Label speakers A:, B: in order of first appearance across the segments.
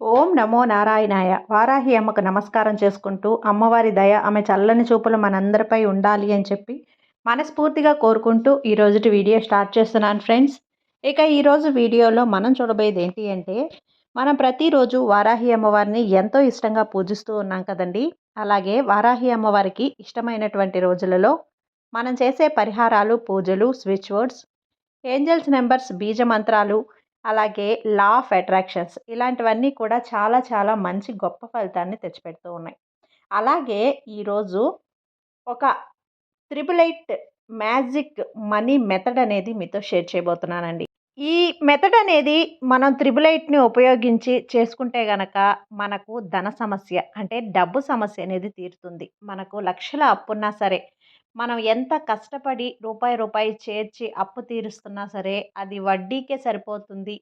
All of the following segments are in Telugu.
A: ఓం నమో నారాయణాయ. వారాహి అమ్మకు నమస్కారం చేసుకుంటూ అమ్మవారి దయ ఆమె చల్లని చూపులు మనందరిపై ఉండాలి అని చెప్పి మనస్ఫూర్తిగా కోరుకుంటూ ఈరోజుటి వీడియో స్టార్ట్ చేస్తున్నాను ఫ్రెండ్స్. ఇక ఈరోజు వీడియోలో మనం చూడబోయేది ఏంటి అంటే మనం ప్రతిరోజు వారాహి అమ్మవారిని ఎంతో ఇష్టంగా పూజిస్తూ ఉన్నాం కదండి. అలాగే వారాహి అమ్మవారికి ఇష్టమైనటువంటి రోజులలో మనం చేసే పరిహారాలు పూజలు స్విచ్ వర్డ్స్ ఏంజల్స్ నెంబర్స్ బీజ మంత్రాలు అలాగే లా ఆఫ్ అట్రాక్షన్స్ ఇలాంటివన్నీ కూడా చాలా చాలా మంచి గొప్ప ఫలితాన్ని తెచ్చిపెడుతూ ఉన్నాయి. అలాగే ఈరోజు ఒక triple eight magic money method అనేది మీతో షేర్ చేయబోతున్నానండి. ఈ మెథడ్ అనేది మనం త్రిబుల్ ఎయిట్ని ఉపయోగించి చేసుకుంటే గనక మనకు ధన సమస్య అంటే డబ్బు సమస్య అనేది తీరుతుంది. మనకు లక్షల అప్పున్నా సరే మనం ఎంత కష్టపడి రూపాయి రూపాయి చేర్చి అప్పు తీరుస్తున్నా సరే అది వడ్డీకే సరిపోతుంది.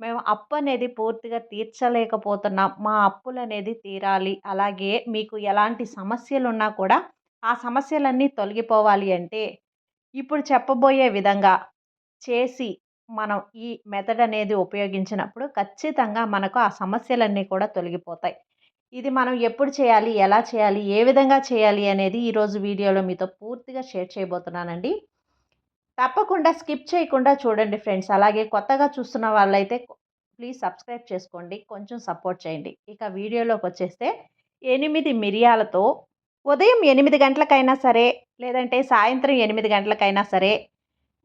A: మేము అప్పు అనేది పూర్తిగా తీర్చలేకపోతున్నాం. మా అప్పులు అనేది తీరాలి. అలాగే మీకు ఎలాంటి సమస్యలు ఉన్నా కూడా ఆ సమస్యలన్నీ తొలగిపోవాలి అంటే ఇప్పుడు చెప్పబోయే విధంగా చేసి మనం ఈ మెథడ్ అనేది ఉపయోగించినప్పుడు ఖచ్చితంగా మనకు ఆ సమస్యలన్నీ కూడా తొలగిపోతాయి. ఇది మనం ఎప్పుడు చేయాలి ఎలా చేయాలి ఏ విధంగా చేయాలి అనేది ఈరోజు వీడియోలో మీతో పూర్తిగా షేర్ చేయబోతున్నానండి. తప్పకుండా స్కిప్ చేయకుండా చూడండి ఫ్రెండ్స్. అలాగే కొత్తగా చూస్తున్న వాళ్ళైతే ప్లీజ్ సబ్స్క్రైబ్ చేసుకోండి. కొంచెం సపోర్ట్ చేయండి. ఇక వీడియోలోకి వచ్చేస్తే ఎనిమిది మిరియాలతో ఉదయం ఎనిమిది గంటలకైనా సరే లేదంటే సాయంత్రం ఎనిమిది గంటలకైనా సరే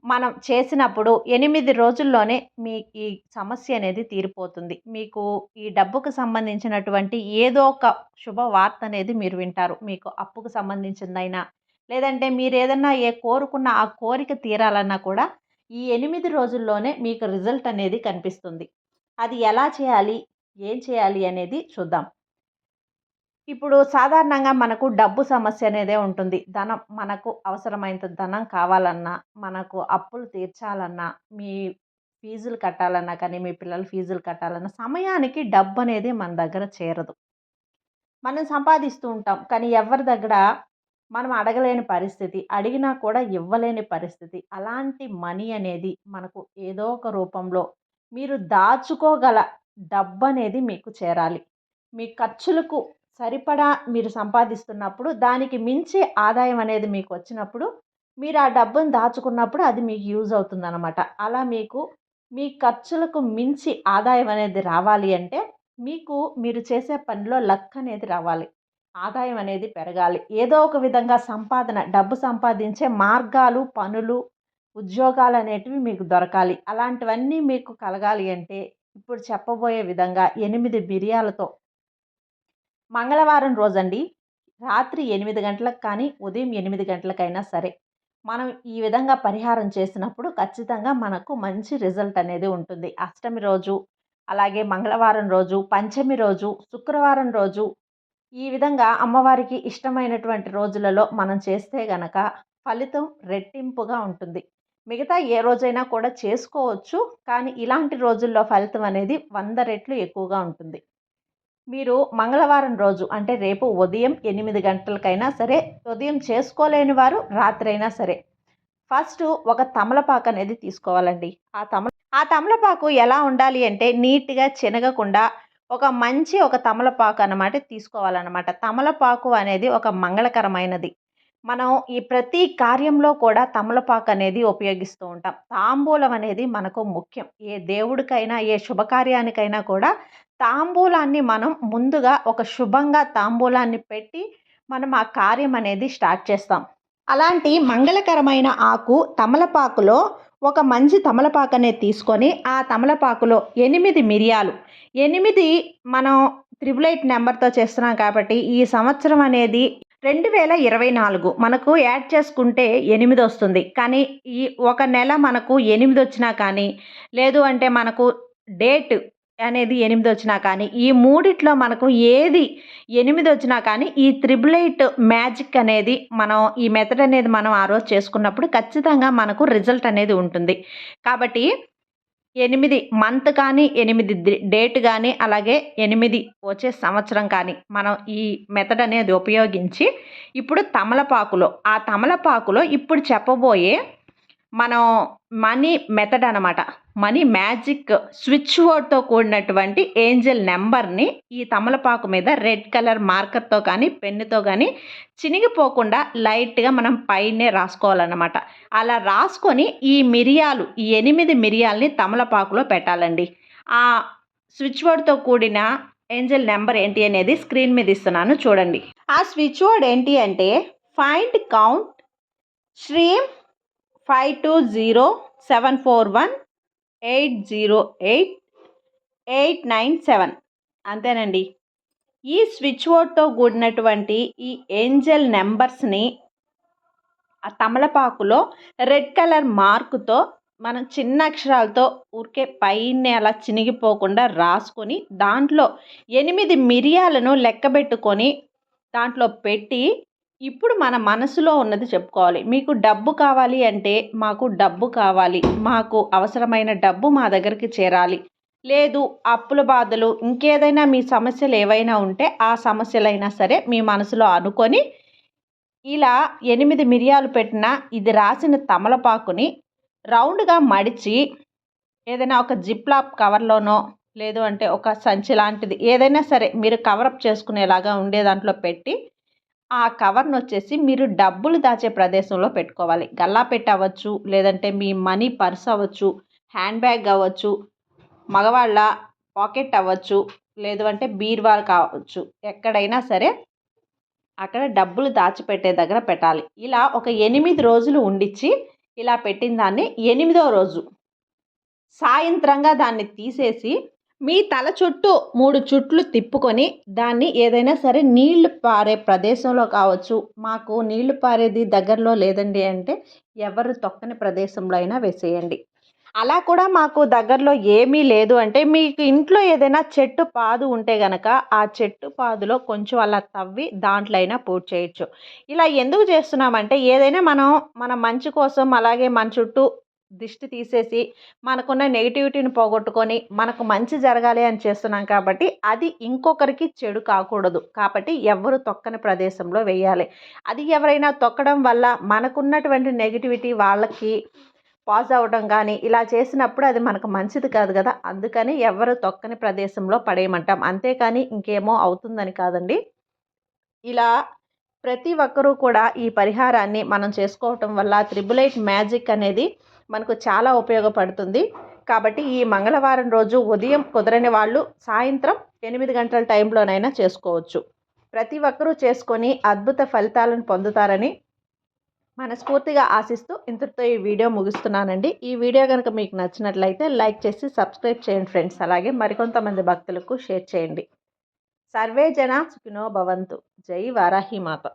A: మనం చేసినప్పుడు ఎనిమిది రోజుల్లోనే మీ ఈ సమస్య అనేది తీరిపోతుంది. మీకు ఈ డబ్బుకు సంబంధించినటువంటి ఏదో ఒక శుభవార్త అనేది మీరు వింటారు. మీకు అప్పుకు సంబంధించిందైనా లేదంటే మీరు ఏదన్నా ఏ కోరుకున్న ఆ కోరిక తీరాలన్నా కూడా ఈ ఎనిమిది రోజుల్లోనే మీకు రిజల్ట్ అనేది కనిపిస్తుంది. అది ఎలా చేయాలి? ఏం చేయాలి అనేది చూద్దాం. ఇప్పుడు సాధారణంగా మనకు డబ్బు సమస్య అనేదే ఉంటుంది. ధనం మనకు అవసరమైనంత ధనం కావాలన్నా మనకు అప్పులు తీర్చాలన్నా మీ ఫీజులు కట్టాలన్నా కానీ మీ పిల్లల ఫీజులు కట్టాలన్నా సమయానికి డబ్బు అనేది మన దగ్గర చేరదు. మనం సంపాదిస్తూ ఉంటాం. కానీ ఎవరి దగ్గర మనం అడగలేని పరిస్థితి అడిగినా కూడా ఇవ్వలేని పరిస్థితి అలాంటి మనీ అనేది మనకు ఏదో ఒక రూపంలో మీరు దాచుకోగల డబ్బు అనేది మీకు చేరాలి. మీ ఖర్చులకు సరిపడా మీరు సంపాదిస్తున్నప్పుడు దానికి మించి ఆదాయం అనేది మీకు వచ్చినప్పుడు మీరు ఆ డబ్బును దాచుకున్నప్పుడు అది మీకు యూజ్ అవుతుందన్నమాట. అలా మీకు మీ ఖర్చులకు మించి ఆదాయం అనేది రావాలి అంటే మీకు మీరు చేసే పనిలో లక్ అనేది రావాలి. ఆదాయం అనేది పెరగాలి. ఏదో ఒక విధంగా సంపాదన డబ్బు సంపాదించే మార్గాలు పనులు ఉద్యోగాలు అనేటివి మీకు దొరకాలి. అలాంటివన్నీ మీకు కలగాలి అంటే ఇప్పుడు చెప్పబోయే విధంగా ఎనిమిది బిర్యాలతో మంగళవారం రోజండి. రాత్రి ఎనిమిది గంటలకు కానీ ఉదయం ఎనిమిది గంటలకైనా సరే మనం ఈ విధంగా పరిహారం చేసినప్పుడు ఖచ్చితంగా మనకు మంచి రిజల్ట్ అనేది ఉంటుంది. అష్టమి రోజు అలాగే మంగళవారం రోజు పంచమి రోజు శుక్రవారం రోజు ఈ విధంగా అమ్మవారికి ఇష్టమైనటువంటి రోజులలో మనం చేస్తే గనక ఫలితం రెట్టింపుగా ఉంటుంది. మిగతా ఏ రోజైనా కూడా చేసుకోవచ్చు కానీ ఇలాంటి రోజుల్లో ఫలితం అనేది వంద రెట్లు ఎక్కువగా ఉంటుంది. మీరు మంగళవారం రోజు అంటే రేపు ఉదయం ఎనిమిది గంటలకైనా సరే ఉదయం చేసుకోలేని వారు రాత్రి అయినా సరే ఫస్ట్ ఒక తమలపాకు అనేది తీసుకోవాలండి. ఆ తమల ఆ తమలపాకు ఎలా ఉండాలి అంటే నీట్గా చినగకుండా ఒక మంచి ఒక తమలపాకు అన్నమాట తీసుకోవాలన్నమాట. తమలపాకు అనేది ఒక మంగళకరమైనది. మనం ఈ ప్రతి కార్యంలో కూడా తమలపాకు అనేది ఉపయోగిస్తూ ఉంటాం. తాంబూలం అనేది మనకు ముఖ్యం. ఏ దేవుడికైనా ఏ శుభకార్యానికైనా కూడా తాంబూలాన్ని మనం ముందుగా ఒక శుభంగా తాంబూలాన్ని పెట్టి మనం ఆ కార్యం అనేది స్టార్ట్ చేస్తాం. అలాంటి మంగళకరమైన ఆకు తమలపాకులో ఒక మంచి తమలపాకు అనేది తీసుకొని ఆ తమలపాకులో ఎనిమిది మిరియాలు ఎనిమిది మనం త్రిబుల్ ఎయిట్ నెంబర్తో చేస్తున్నాం కాబట్టి ఈ సంవత్సరం అనేది రెండు వేల ఇరవై నాలుగు మనకు యాడ్ చేసుకుంటే ఎనిమిది వస్తుంది. కానీ ఈ ఒక నెల మనకు ఎనిమిది వచ్చినా కానీ లేదు అంటే మనకు డేట్ అనేది ఎనిమిది వచ్చినా కానీ ఈ మూడిట్లో మనకు ఏది ఎనిమిది వచ్చినా కానీ ఈ త్రిబుల్ ఎయిట్ మ్యాజిక్ అనేది మనం ఈ మెథడ్ అనేది మనం ఆ రోజు చేసుకున్నప్పుడు ఖచ్చితంగా మనకు రిజల్ట్ అనేది ఉంటుంది. కాబట్టి ఎనిమిది మంత్ కానీ ఎనిమిది డేట్ కానీ అలాగే ఎనిమిది వచ్చే సంవత్సరం కానీ మనం ఈ మెథడ్ అనేది ఉపయోగించి ఇప్పుడు తమలపాకులో ఆ తమలపాకులో ఇప్పుడు చెప్పబోయే మనం మనీ మెథడ్ అనమాట మనీ మ్యాజిక్ స్విచ్ బోర్డ్తో కూడినటువంటి ఏంజల్ నెంబర్ని ఈ తమలపాకు మీద రెడ్ కలర్ మార్కర్తో కానీ పెన్నుతో కానీ చినిగిపోకుండా లైట్గా మనం పైనే రాసుకోవాలన్నమాట. అలా రాసుకొని ఈ మిరియాలు ఈ ఎనిమిది మిరియాలని తమలపాకులో పెట్టాలండి. ఆ స్విచ్ బోర్డ్తో కూడిన ఏంజల్ నెంబర్ ఏంటి అనేది స్క్రీన్ మీద ఇస్తున్నాను చూడండి. ఆ స్విచ్ బోర్డ్ ఏంటి అంటే find count stream five two zero seven four one eight zero eight eight nine seven. అంతేనండి. ఈ స్విచ్ బోర్డ్తో కూడినటువంటి ఈ ఏంజల్ నెంబర్స్ని ఆ తమలపాకులో రెడ్ కలర్ మార్కుతో మనం చిన్న అక్షరాలతో ఊరికే పైన అలా చినిగిపోకుండా రాసుకొని దాంట్లో ఎనిమిది మిరియాలను లెక్కబెట్టుకొని దాంట్లో పెట్టి ఇప్పుడు మన మనసులో ఉన్నది చెప్పుకోవాలి. మీకు డబ్బు కావాలి అంటే మాకు డబ్బు కావాలి. మాకు అవసరమైన డబ్బు మా దగ్గరికి చేరాలి. లేదు అప్పుల బాధలు ఇంకేదైనా మీ సమస్యలు ఏవైనా ఉంటే ఆ సమస్యలైనా సరే మీ మనసులో అనుకొని ఇలా ఎనిమిది మిరియాలు పెట్టిన ఇది రాసిన తమలపాకుని రౌండ్గా మడిచి ఏదైనా ఒక జిప్లాప్ కవర్లోనో లేదు అంటే ఒక సంచి లాంటిది ఏదైనా సరే మీరు కవరప్ చేసుకునేలాగా ఉండే దాంట్లో పెట్టి ఆ కవర్ను వచ్చేసి మీరు డబ్బులు దాచే ప్రదేశంలో పెట్టుకోవాలి. గల్లా పెట్టవచ్చు లేదంటే మీ మనీ పర్స్ అవ్వచ్చు హ్యాండ్ బ్యాగ్ అవ్వచ్చు మగవాళ్ళ పాకెట్ అవ్వచ్చు లేదు అంటే బీర్వాల్ కావచ్చు. ఎక్కడైనా సరే అక్కడ డబ్బులు దాచిపెట్టే దగ్గర పెట్టాలి. ఇలా ఒక ఎనిమిది రోజులు ఉండిచ్చి ఇలా పెట్టిన దాన్ని ఎనిమిదో రోజు సాయంత్రంగా దాన్ని తీసేసి మీ తల చుట్టూ మూడు చుట్లు తిప్పుకొని దాన్ని ఏదైనా సరే నీళ్ళు పారే ప్రదేశంలో కావచ్చు. మాకు నీళ్ళు పారేది దగ్గరలో లేదండి అంటే ఎవరు తొక్కని ప్రదేశంలో అయినా వేసేయండి. అలా కూడా మాకు దగ్గరలో ఏమీ లేదు అంటే మీకు ఇంట్లో ఏదైనా చెట్టు పాదు ఉంటే గనక ఆ చెట్టు పాదులో కొంచెం అలా తవ్వి దాంట్లో అయినా పూర్తి చేయొచ్చు. ఇలా ఎందుకు చేస్తున్నామంటే ఏదైనా మనం మన మంచి కోసం అలాగే మన చుట్టూ దిష్టి తీసేసి మనకున్న నెగిటివిటీని పోగొట్టుకొని మనకు మంచి జరగాలి అని చేస్తున్నాం కాబట్టి అది ఇంకొకరికి చెడు కాకూడదు. కాబట్టి ఎవరు తొక్కని ప్రదేశంలో వేయాలి. అది ఎవరైనా తొక్కడం వల్ల మనకున్నటువంటి నెగిటివిటీ వాళ్ళకి పాజ్ అవ్వడం కానీ ఇలా చేసినప్పుడు అది మనకు మంచిది కాదు కదా. అందుకని ఎవరు తొక్కని ప్రదేశంలో పడేయమంటాం. అంతేకాని ఇంకేమో అవుతుందని కాదండి. ఇలా ప్రతి ఒక్కరూ కూడా ఈ పరిహారాన్ని మనం చేసుకోవటం వల్ల త్రిబులైట్ మ్యాజిక్ అనేది మనకు చాలా ఉపయోగపడుతుంది. కాబట్టి ఈ మంగళవారం రోజు ఉదయం కుదరని వాళ్ళు సాయంత్రం ఎనిమిది గంటల టైంలోనైనా చేసుకోవచ్చు. ప్రతి ఒక్కరూ చేసుకొని అద్భుత ఫలితాలను పొందుతారని మనస్ఫూర్తిగా ఆశిస్తూ ఇంతటితో ఈ వీడియో ముగిస్తున్నానండి. ఈ వీడియో కనుక మీకు నచ్చినట్లయితే లైక్ చేసి సబ్స్క్రైబ్ చేయండి ఫ్రెండ్స్. అలాగే మరికొంతమంది భక్తులకు షేర్ చేయండి. సర్వే జన సుఖినో భవంతు. జై వారాహి మాత.